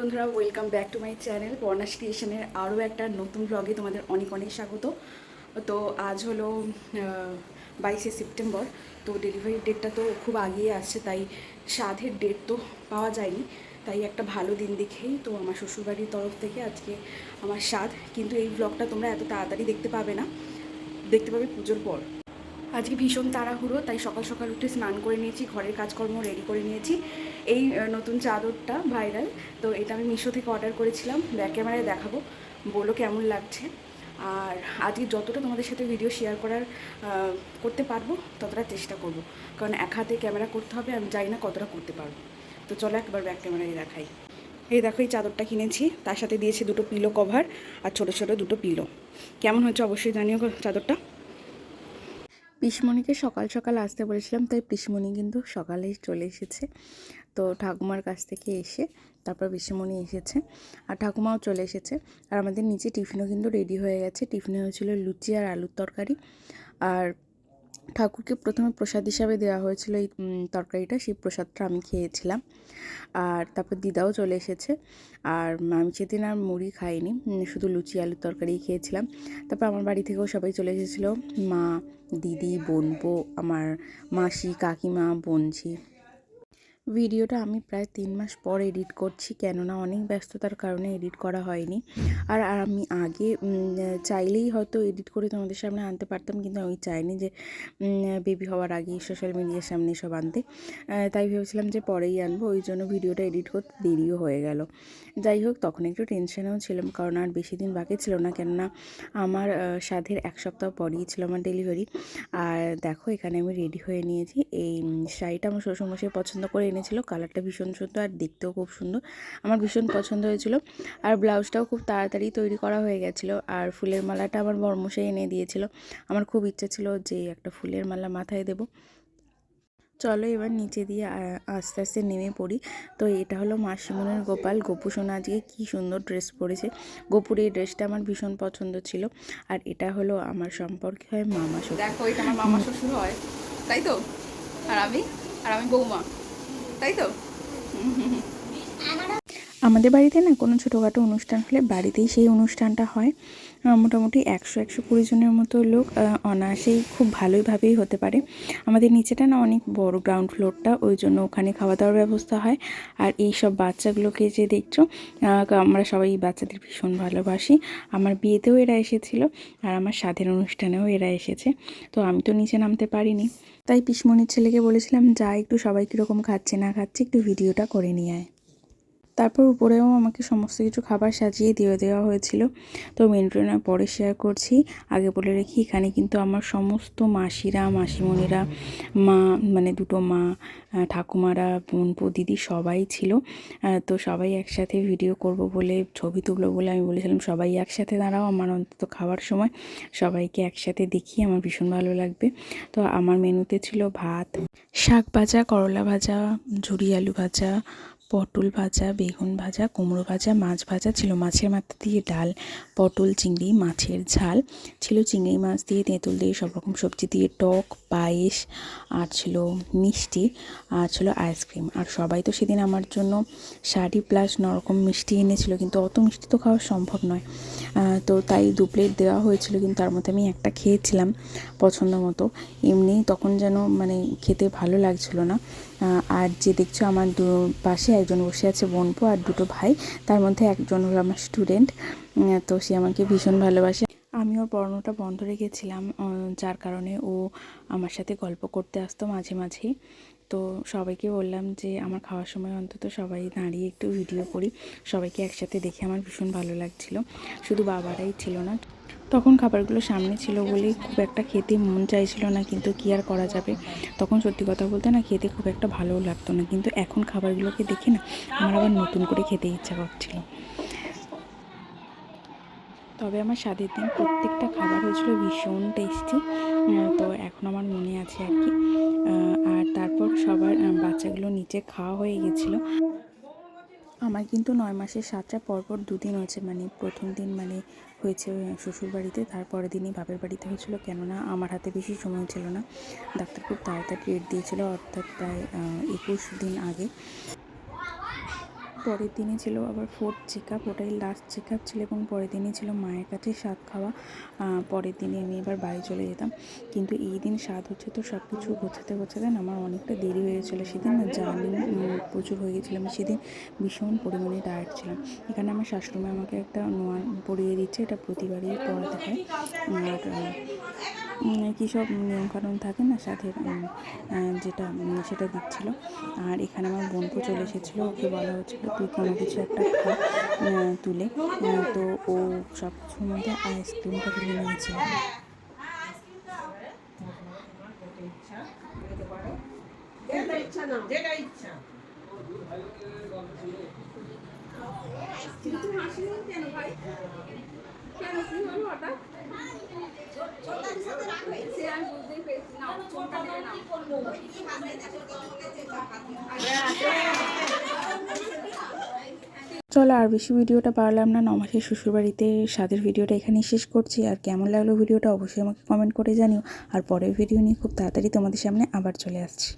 বন্ধুরা welcome back to my channel বর্ণাস ক্রিয়েশনের আরও একটা নতুন ব্লগে তোমাদের অনেক অনেক স্বাগত। তো আজ হলো বাইশে সেপ্টেম্বর, তো ডেলিভারি ডেটটা তো খুব আগিয়ে আসছে, তাই সাধের ডেট তো পাওয়া যায়নি। তাই একটা ভালো দিন দেখেই তো আমার শ্বশুরবাড়ির তরফ থেকে আজকে আমার স্বাদ কিন্তু এই ব্লগটা তোমরা এত তাড়াতাড়ি দেখতে পাবে না। দেখতে পাবে পুজোর পর। আজকে ভীষণ তাড়াহুড়ো, তাই সকাল সকাল উঠে স্নান করে নিয়েছি, ঘরের কাজকর্ম রেডি করে নিয়েছি। এই নতুন চাদরটা ভাইরাল তো এটা আমি মিশো থেকে অর্ডার করেছিলাম ব্যাক ক্যামেরায় দেখাবো। বলো কেমন লাগছে? আর আজকে যতটা তোমাদের সাথে ভিডিও শেয়ার করার করতে পারব, ততটা চেষ্টা করব। কারণ এক হাতে ক্যামেরা করতে হবে, আমি জানি না কতটা করতে পারব। তো চলো একবার ব্যাক ক্যামেরায় দেখাই। এই দেখো, এই চাদরটা কিনেছি, তার সাথে দিয়েছি দুটো পিলো কভার আর ছোটো ছোটো দুটো পিলো কেমন হচ্ছে অবশ্যই জানিও চাদরটা। পিসমণিকে সকাল সকাল আসতে বলেছিলাম, তাই পিসমণি কিন্তু সকালেই চলে এসেছে। তো ঠাকুমার কাছ থেকে এসে তারপর পিসমণি এসেছে আর ঠাকুমাও চলে এসেছে। আর আমাদের নিচে টিফিনও কিন্তু রেডি হয়ে গেছে। টিফিনে হয়েছিল লুচি আর আলুর তরকারি। আর ঠাকুরকে প্রথমে প্রসাদ হিসাবে দেওয়া হয়েছিল এই তরকারিটা, সেই প্রসাদটা আমি খেয়েছিলাম। আর তারপর দিদাও চলে এসেছে। আর আমি সেদিন আর মুড়ি খাইনি শুধু লুচি, আলুর তরকারি খেয়েছিলাম। তারপর আমার বাড়ি থেকেও সবাই চলে এসেছিল, মা, দিদি বোনপো আমার মাসি, কাকিমা, বোনঝি। ভিডিওটা আমি প্রায় তিন মাস পর এডিট করছি, কেননা অনেক ব্যস্ততার কারণে এডিট করা হয়নি। আর আমি আগে চাইলেই হয়তো এডিট করে তোমাদের সামনে আনতে পারতাম, কিন্তু আমি চাইনি যে বেবি হওয়ার আগে সোশ্যাল মিডিয়ার সামনে সব আনতে। তাই ভেবেছিলাম যে পরেই আনব, ওই জন্য ভিডিওটা এডিট করতে দেরিও হয়ে গেল। যাই হোক, তখন একটু টেনশনেও ছিলাম, কারণ আর বেশি দিন বাকি ছিল না, কেননা আমার সাধের এক সপ্তাহ পরেই ছিল আমার ডেলিভারি। আর দেখো, এখানে আমি রেডি হয়ে নিয়েছি, এই শাড়িটা আমার শ্বশুরমশাই পছন্দ করে এনেছিল, কালারটা ভীষণ সুন্দর আর দেখতেও খুব সুন্দর। আমার ভীষণ পছন্দ হয়েছিল। আর ব্লাউজটাও খুব তাড়াতাড়ি তৈরি করা হয়ে গেছিল আর ফুলের মালাটা আমার বর্মশাই এনে দিয়েছিল। আমার খুব ইচ্ছা ছিল যে একটা ফুলের মালা মাথায় দেবো। চলো এবার নিচে দিয়ে আস্তে আস্তে নেমে পড়ি। তো এটা হলো মাসিমনের গোপাল। গোপু সোনা আজকে কী সুন্দর ড্রেস পরেছে। গোপুর এই ড্রেসটা আমার ভীষণ পছন্দ ছিল। আর এটা হলো আমার সম্পর্কে হয় মামা শ্বশুর। দেখো, এটা আমার মামা শ্বশুর হয়। তাই তো? আর আমি? আর আমি বৌমা। তাই তো? আমাদের বাড়িতে না কোনো ছোটোখাটো অনুষ্ঠান হলে বাড়িতেই সেই অনুষ্ঠানটা হয়। মোটামুটি একশো একশো কুড়ি জনের মতো লোক অনায়াসেই খুব ভালোইভাবেই হতে পারে। আমাদের নিচেটা না অনেক বড় গ্রাউন্ড ফ্লোরটা, ওই জন্য ওখানে খাওয়া দাওয়ার ব্যবস্থা হয়। আর এই সব বাচ্চাগুলোকে যে দেখছ আমরা সবাই বাচ্চাদের ভীষণ ভালোবাসি। আমার বিয়েতেও এরা এসেছিল আর আমার স্বাধীন অনুষ্ঠানেও এরা এসেছে। তো আমি তো নিচে নামতে পারিনি। তাই পিসমণির ছেলেকে বলেছিলাম, যা, একটু সবাই কীরকম খাচ্ছে না খাচ্ছে, একটু ভিডিওটা করে নিয়ে আয়। তারপর উপরেও আমাকে সমস্ত কিছু খাবার সাজিয়ে দিয়ে দেওয়া হয়েছিল। তো মেনুটা না পরে শেয়ার করছি। আগে বলে রেখি, এখানে কিন্তু আমার সমস্ত মাসিরা, মাসিমণিরা, মা মানে দুটো মা ঠাকুমারা বোনপো দিদি সবাই ছিল। তো সবাই একসাথে ভিডিও করব বলে ছবি তুলবো বলে আমি বলেছিলাম, সবাই একসাথে দাঁড়াও আমার অন্তত খাওয়ার সময়। সবাইকে একসাথে দেখি, আমার ভীষণ ভালো লাগবে। তো আমার মেনুতে ছিল ভাত, শাক ভাজা, করলা ভাজা, ঝুরি আলু ভাজা পটল ভাজা, বেগুন ভাজা, কুমড়ো ভাজা, মাছ ভাজা ছিল মাছের মাথা দিয়ে ডাল, পটল, চিংড়ি, মাছের ঝাল ছিল চিংড়ি মাছ দিয়ে, তেঁতুল দিয়ে, সব রকম সবজি দিয়ে, টক, পায়েস, আর ছিল মিষ্টি, আর ছিল আইসক্রিম। আর সবাই তো সেদিন আমার জন্য শাড়ি প্লাস নরকম মিষ্টি এনেছিল, কিন্তু অত মিষ্টি তো খাওয়া সম্ভব নয়। তো তাই দু প্লেট দেওয়া হয়েছিল, কিন্তু তার মধ্যে আমি একটা খেয়েছিলাম পছন্দ মতো। এমনি তখন যেন মানে খেতে ভালো লাগছিল না। আর যে দেখছ আমার দু পাশে একজন বসে আছে বোনপো আর দুটো ভাই। তার মধ্যে একজন হলো আমার স্টুডেন্ট তো সে আমাকে ভীষণ ভালোবাসে। আমি ওর পড়ানোটা বন্ধ রেখেছিলাম যার কারণে ও আমার সাথে গল্প করতে আসতো মাঝে মাঝেই। তো সবাইকে বললাম যে আমার খাওয়ার সময় অন্তত সবাই দাঁড়িয়ে একটু ভিডিও করি। সবাইকে একসাথে দেখে আমার ভীষণ ভালো লাগছিল। শুধু বাবারাই ছিল না। তখন খাবারগুলো সামনে ছিল বলেই খুব একটা খেতে মন চাইছিল না, কিন্তু কি আর করা যাবে? তখন সত্যি কথা বলতে না খেতে খুব একটা ভালোও লাগতো না, কিন্তু এখন খাবারগুলোকে দেখে না আমার আবার নতুন করে খেতে ইচ্ছা করছিল। তবে আমার স্বাদের দিন প্রত্যেকটা খাবার হয়েছিল ভীষণ টেস্টি তো এখন আমার মনে আছে আর কি। তারপর সবার বাচ্চাগুলো নিচে খাওয়া হয়ে গেছিল। আমার কিন্তু নয় মাসের সাতটা পরপর দুদিন হয়েছে মানে প্রথম দিন মানে হয়েছে শ্বশুর বাড়িতে তারপরের দিনই বাপের বাড়িতে হয়েছিল, কেননা আমার হাতে বেশি সময় ছিল না। ডাক্তার খুব তাড়াতাড়ি রেট দিয়েছিল, অর্থাৎ প্রায় একুশ দিন আগে। পরের দিনে ছিল আবার ফোর্থ চেক আপ ওটাই লাস্ট চেক আপ ছিল এবং পরের দিনে ছিল মায়ের কাছে স্বাদ খাওয়া। পরের দিনে আমি এবার বাড়ি চলে যেতাম। কিন্তু এই দিন স্বাদ হচ্ছে তো সব কিছু গোছাতে গোছাতে আমার অনেকটা দেরি হয়ে গেছিল। সেদিন জার্নি প্রচুর হয়ে গেছিল। আমি সেদিন ভীষণ পরিমাণে টায়ার্ড ছিলাম। এখানে আমার শাশুড়ি আমাকে একটা নোয়া পরিয়ে দিচ্ছে। এটা প্রতিবারই পড়াতে হয়। আর কী সব নিয়মকানুন থাকে না সাথে যেটা সেটা দিচ্ছিল। আর এখানে আমার বোনকে চলে এসেছিল, ওকে বলা হচ্ছিল, তুই কোনো কিছু একটা খা তুলে। তো ও সব কিছুর মধ্যে আইসক্রিমটা তুলে নিয়েছিল কেন? কি হলো হঠাৎ? আমি বুঝতেই পেরেছি। না ফোনটা দেবে না। চলো আর বেশি ভিডিওটা পারলাম না নমাসের শ্বশুরবাড়িতে স্বাদের ভিডিওটা এখানেই শেষ করছি। আর কেমন লাগল ভিডিওটা অবশ্যই আমাকে কমেন্ট করে জানিও। আর পরের ভিডিও নিয়ে খুব তাড়াতাড়ি তোমাদের সামনে আবার চলে আসছি।